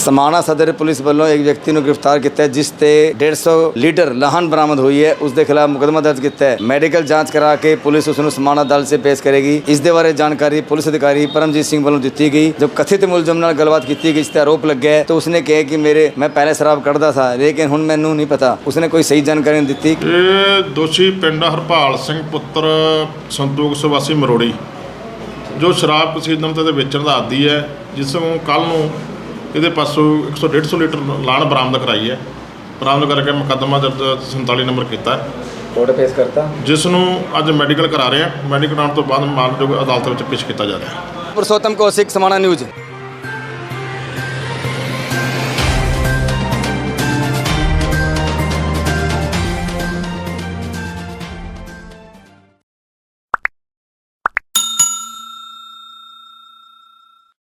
ਸਮਾਣਾ ਸਦਰ ਪੁਲਿਸ ਵੱਲੋਂ ਇੱਕ ਵਿਅਕਤੀ ਨੂੰ ਗ੍ਰਿਫਤਾਰ ਕੀਤਾ ਜਿਸ ਤੇ 150 ਲੀਟਰ ਲਾਹਨ ਬਰਾਮਦ ਹੋਈ ਹੈ। ਉਸ ਦੇ ਖਿਲਾਫ ਮੁਕਦਮਾ ਦਰਜ ਕੀਤਾ ਹੈ। ਮੈਡੀਕਲ ਜਾਂਚ ਕਰਾ ਕੇ ਪੁਲਿਸ ਉਸ ਨੂੰ ਸਮਾਣਾ ਅਦਾਲਤ 'ਚ ਪੇਸ਼ ਕਰੇਗੀ। ਇਸ ਦੇ ਬਾਰੇ ਜਾਣਕਾਰੀ ਪੁਲਿਸ ਅਧਿਕਾਰੀ ਪਰਮਜੀਤ ਸਿੰਘ ਵੱਲੋਂ ਦਿੱਤੀ ਗਈ। ਜਦ ਕਥਿਤ ਮੁਲਜ਼ਮ ਨਾਲ ਗੱਲਬਾਤ ਕੀਤੀ ਗਈ ਇਸ ਤੇ ਆਰੋਪ ਲੱਗਿਆ ਹੈ, ਤਾਂ ਉਸਨੇ ਕਿਹਾ ਕਿ ਮੇਰੇ, ਮੈਂ ਪਹਿਲੇ ਸ਼ਰਾਬ ਕੱਢਦਾ ਸੀ, ਲੇਕਿਨ ਹੁਣ ਮੈਨੂੰ ਨਹੀਂ ਪਤਾ। ਉਸਨੇ ਕੋਈ ਸਹੀ ਜਾਣਕਾਰੀ ਨਹੀਂ ਦਿੱਤੀ। ਇਹ ਦੋਸ਼ੀ ਪਿੰਡ ਹਰਪਾਲ ਸਿੰਘ ਪੁੱਤਰ ਸੰਤੋਖ ਸਵਾਸੀ ਮਰੋੜੀ, ਜੋ ਸ਼ਰਾਬ ਕਸੀਦਨ ਤੇ ਵੇਚਣ ਦਾ ਆਦੀ ਹੈ, ਜਿਸ ਨੂੰ ਕੱਲ ਨੂੰ ਇਹਦੇ ਪਾਸੋਂ 100 150 ਲੀਟਰ ਲਾਣ ਬਰਾਮਦ ਕਰਾਈ ਹੈ। ਬਰਾਮਦ ਕਰਕੇ ਮੁਕੱਦਮਾ ਦਰਜ 47 ਨੰਬਰ ਕੀਤਾ ਹੈ। ਕੋਰਟ ਪੇਸ਼ ਕਰਤਾ? ਜਿਸ ਨੂੰ ਅੱਜ ਮੈਡੀਕਲ ਕਰਾ ਰਹੇ ਹਾਂ। ਮੈਡੀਕਲ ਕਰਾਉਣ ਤੋਂ ਬਾਅਦ ਮਾਨਯੋਗ ਅਦਾਲਤ ਵਿੱਚ ਪੇਸ਼ ਕੀਤਾ ਜਾ ਰਿਹਾ ਹੈ। ਪੁਰਸ਼ੋਤਮ ਕੌਸ਼ਿਕ ਸਮਾਣਾ ਨਿਊਜ਼।